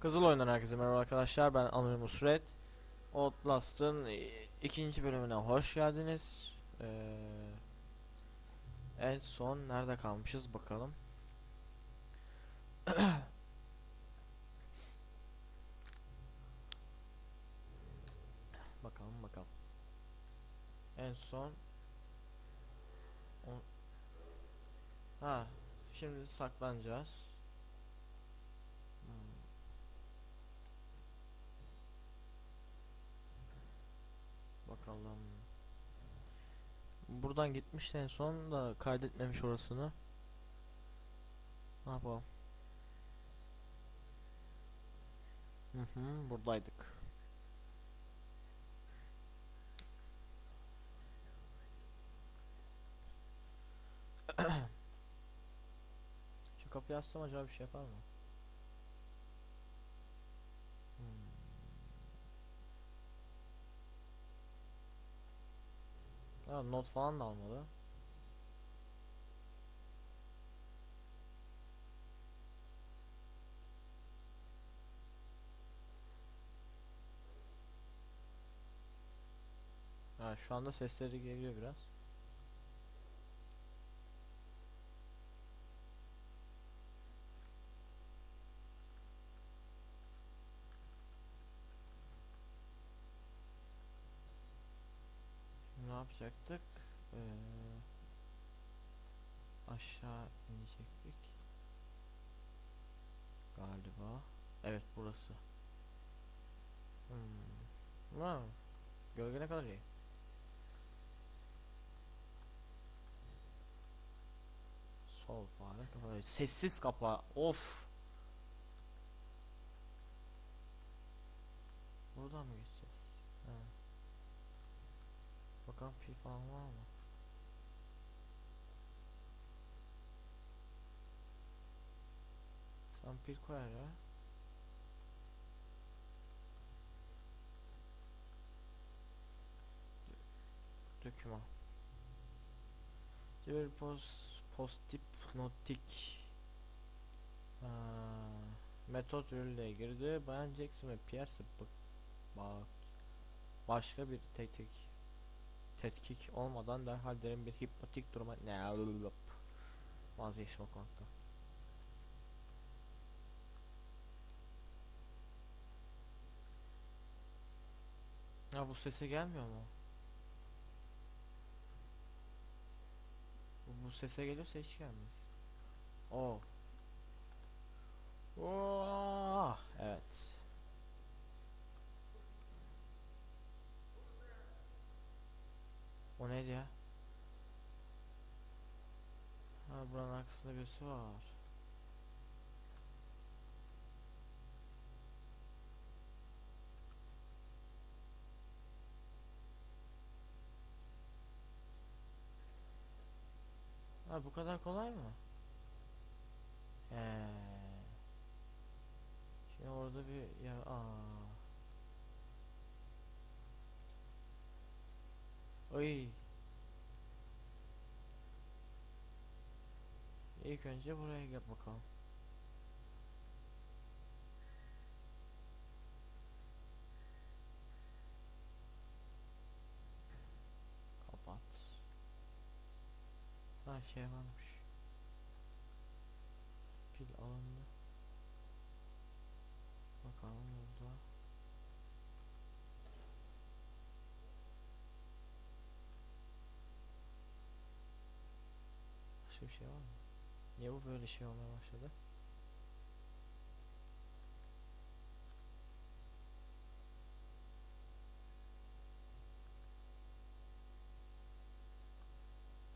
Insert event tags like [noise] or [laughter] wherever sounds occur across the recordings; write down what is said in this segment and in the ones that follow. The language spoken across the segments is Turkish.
Kızıl Oyundan herkese merhaba arkadaşlar. Ben Anonymous Red. Outlast'ın ikinci bölümüne hoş geldiniz. Ee, en son nerede kalmışız bakalım. [coughs] bakalım bakalım. En son Ha, şimdi saklanacağız. Hmm. Bakalım. Buradan gitmişti en son da kaydetmemiş orasını. Ne yapalım? Hı hı, buradaydık. [coughs] Şu kapıyı açsam acaba bir şey yapar mı? Ha, not falan da almadı. Ha, şu anda sesleri geliyor biraz. Yapacaktık? Ee, aşağı inecektik. Galiba. Evet burası. Hmm. Ha, Gölge ne kadar iyi. Sol fare kafa. Sessiz kapa. Of. Buradan mı geçeceğiz? Ha. Bakalım pil falan var mı? Sen pil koyar ya. Döküman. Cebel post postip notik. Ha, metot ürünle girdi. Bayan Jackson ve Pierce bak, bak başka bir tek tek tetkik olmadan derhal derin bir hipnotik duruma ne vazgeçme konakta. Ya bu sese gelmiyor mu? Bu sese geliyorsa hiç gelmez. Oh. Oh, evet. O neydi ya? Ha buranın arkasında birisi var. Ha bu kadar kolay mı? He. Şimdi orada bir yer aa. Oy. İlk önce buraya gel bakalım. Kapat. Ha şey varmış. Pil alındı. Bakalım burada. Başka bir şey var mı? Niye bu böyle şey olmaya başladı?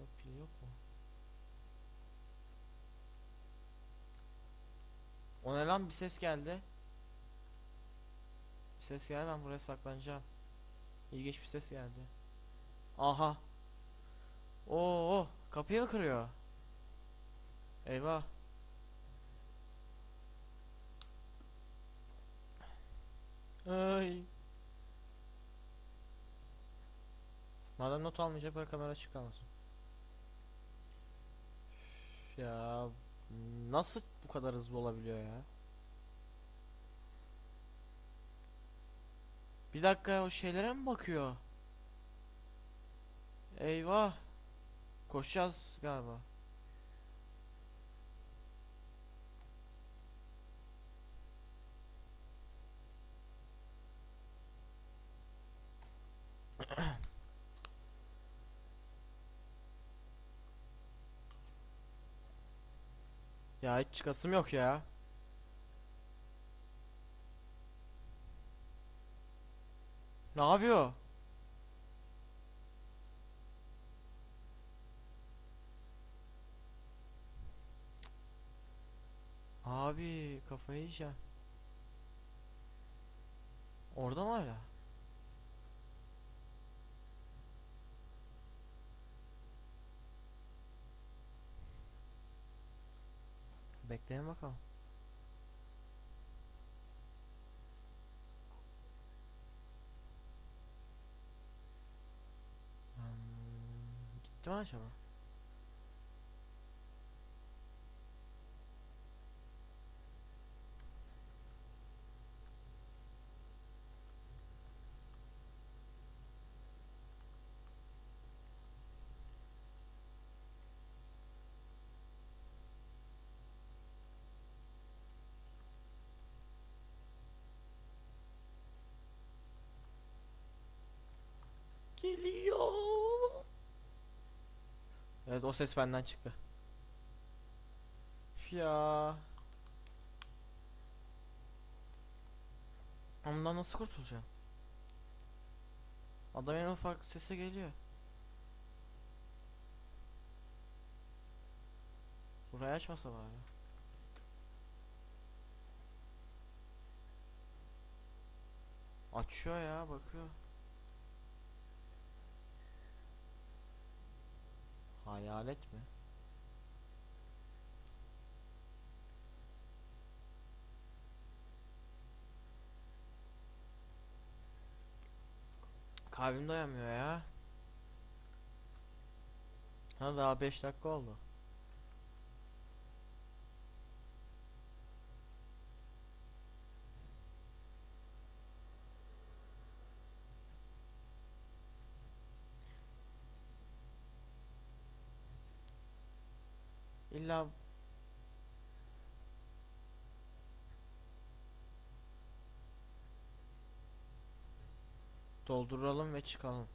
Yok pil yok mu? O ne lan bir ses geldi. Bir ses geldi ben buraya saklanacağım. İlginç bir ses geldi. Aha. Oo, kapıyı mı kırıyor? Eyvah. Ay. Madem not almayacak bırak kamera açık kalmasın. Ya nasıl bu kadar hızlı olabiliyor ya? Bir dakika o şeylere mi bakıyor? Eyvah. Koşacağız galiba. Ya hiç çıkasım yok ya. Ne yapıyor? Abi kafayı yiyeceğim. Orada mı hala? Bekleyin bakalım. Hmm, gitti mi acaba? Geliyor. Evet o ses benden çıktı. Ya. Ondan nasıl kurtulacağım? Adam en ufak sese geliyor. Burayı açmasa bari. Açıyor ya bakıyor. Hayalet mi? Kalbim dayanmıyor ya. Ha daha 5 dakika oldu. İlla dolduralım ve çıkalım.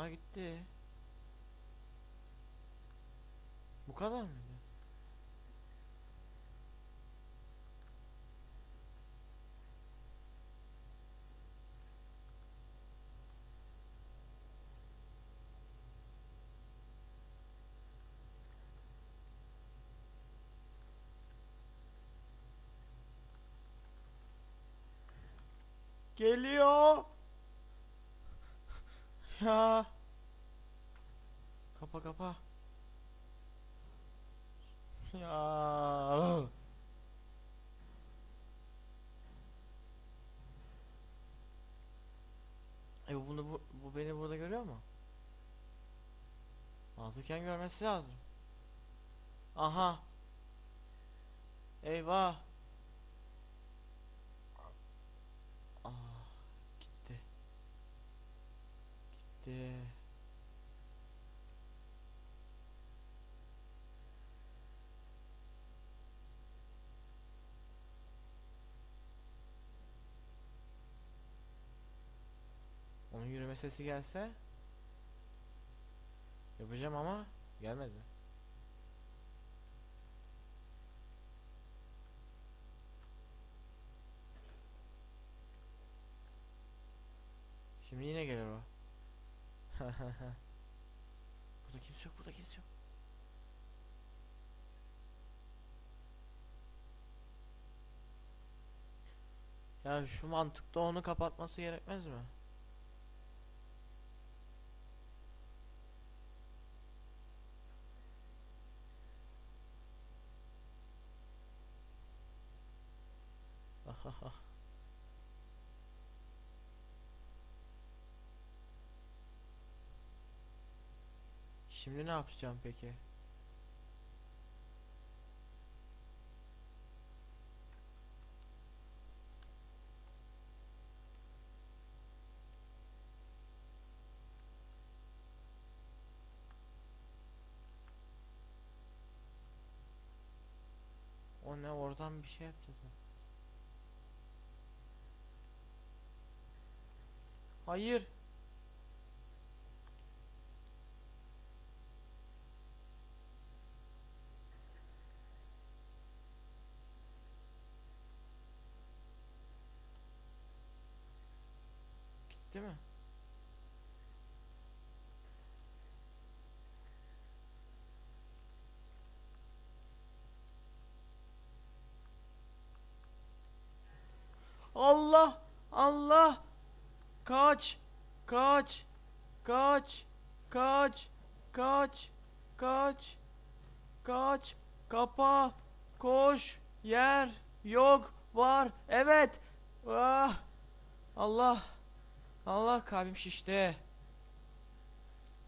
Aa gitti. Bu kadar mıydı? Geliyor. Ya. Kapa kapa. Ya. E bu bunu bu, bu beni burada görüyor mu? Mantıken görmesi lazım. Aha. Eyvah. Ah, gitti. Gitti. Onun yürüme sesi gelse yapacağım ama gelmedi. Şimdi yine gelir o. [laughs] burada kimse yok, burada kimse yok. Ya şu mantıkta onu kapatması gerekmez mi? Şimdi ne yapacağım peki? O ne oradan bir şey yapacağız. ha. Hayır. Gitti mi? Allah! Allah! Kaç! Kaç! Kaç! Kaç! Kaç! Kaç! Kaç! Kapa! Koş! Yer! Yok! Var! Evet! Ah! Allah! Allah kalbim şişti.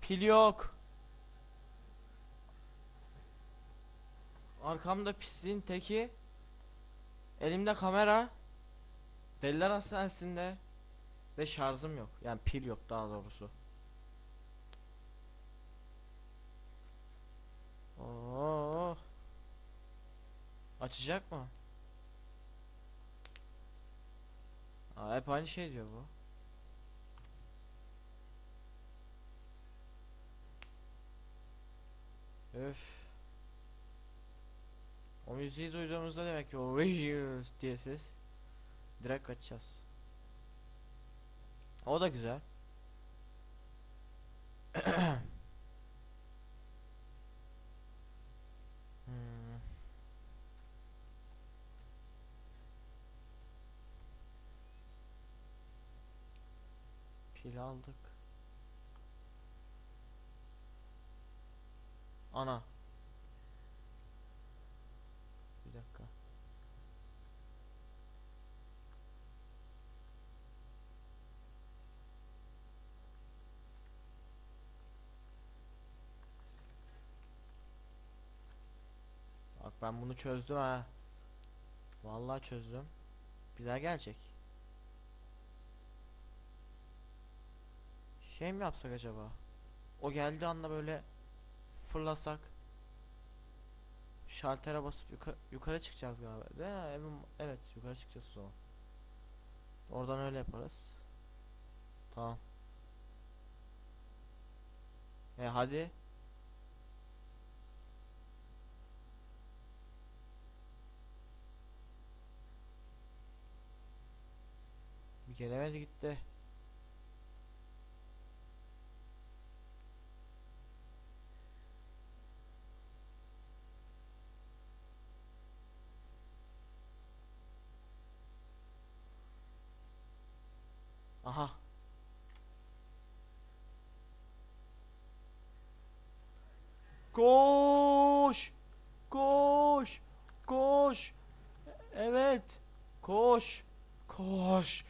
Pil yok. Arkamda pisliğin teki. Elimde kamera. Deliler hastanesinde. Ve şarjım yok. Yani pil yok daha doğrusu. Oo. Açacak mı? Aa, hep aynı şey diyor bu. Öf. O müziği duyduğumuzda demek ki o "Vicious" diye ses direkt kaçacağız. O da güzel. [clears throat] Hmm. Pil aldık. Ana. Bir dakika. Bak ben bunu çözdüm ha. Vallahi çözdüm. Bir daha gelecek. Şey mi yapsak acaba? O geldiği anda böyle fırlasak. Şaltere basıp yuka- yukarı çıkacağız galiba. De, evet yukarı çıkacağız o. Oradan öyle yaparız. Tamam. E hadi. Gelemedi gitti. Aha. Koş! Koş! Koş! Evet. Koş! Koş!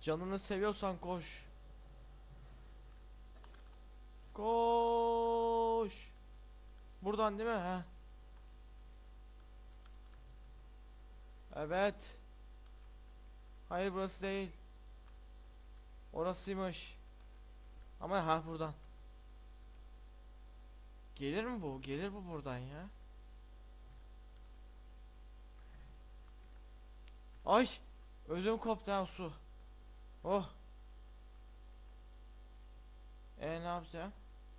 Canını seviyorsan koş. Koş! Buradan değil mi? Ha? Evet. Hayır burası değil. Orasıymış. Ama ha buradan. Gelir mi bu? Gelir bu buradan ya. Ay! Ödüm koptu ha su. Oh. E ne yapacağım?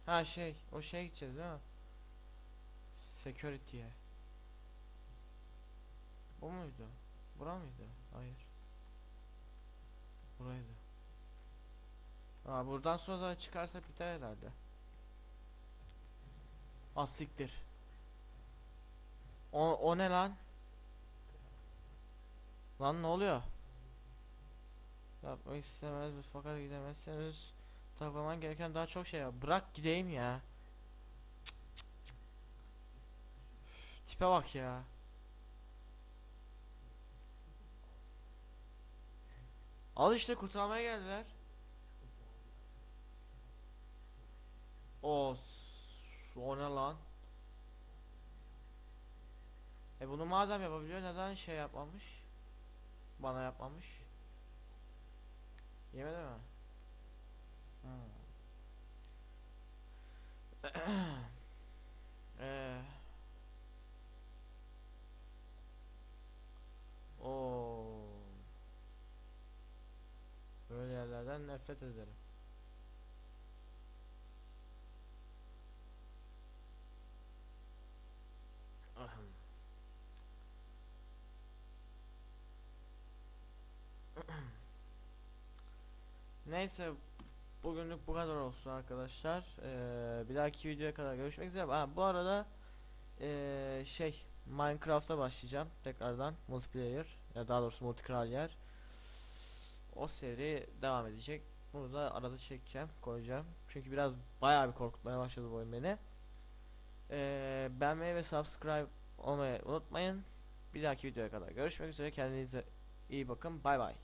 Ha şey, o şeye gideceğiz değil mi? Security'ye. Bu muydu? Bura mıydı? Hayır. Buraydı. Aa buradan sonra da çıkarsa biter herhalde. Az siktir. O, o ne lan? Lan ne oluyor? Yapmak istemez fakat gidemezseniz taklaman gereken daha çok şey var. Bırak gideyim ya. Tipe bak ya. Al işte kurtarmaya geldiler. O s- o ne lan? E bunu madem yapabiliyor neden şey yapmamış? Bana yapmamış. Yemedi mi? Hmm. Eee [clears throat] Oo. Böyle yerlerden nefret ederim. Neyse bugünlük bu kadar olsun arkadaşlar. Ee, bir dahaki videoya kadar görüşmek üzere. Ha, bu arada ee, şey Minecraft'a başlayacağım tekrardan multiplayer ya daha doğrusu multikralyer. O seri devam edecek. Bunu da arada çekeceğim, koyacağım. Çünkü biraz bayağı bir korkutmaya başladı bu oyun beni. Ee, beğenmeyi ve subscribe olmayı unutmayın. Bir dahaki videoya kadar görüşmek üzere. Kendinize iyi bakın. Bay bay.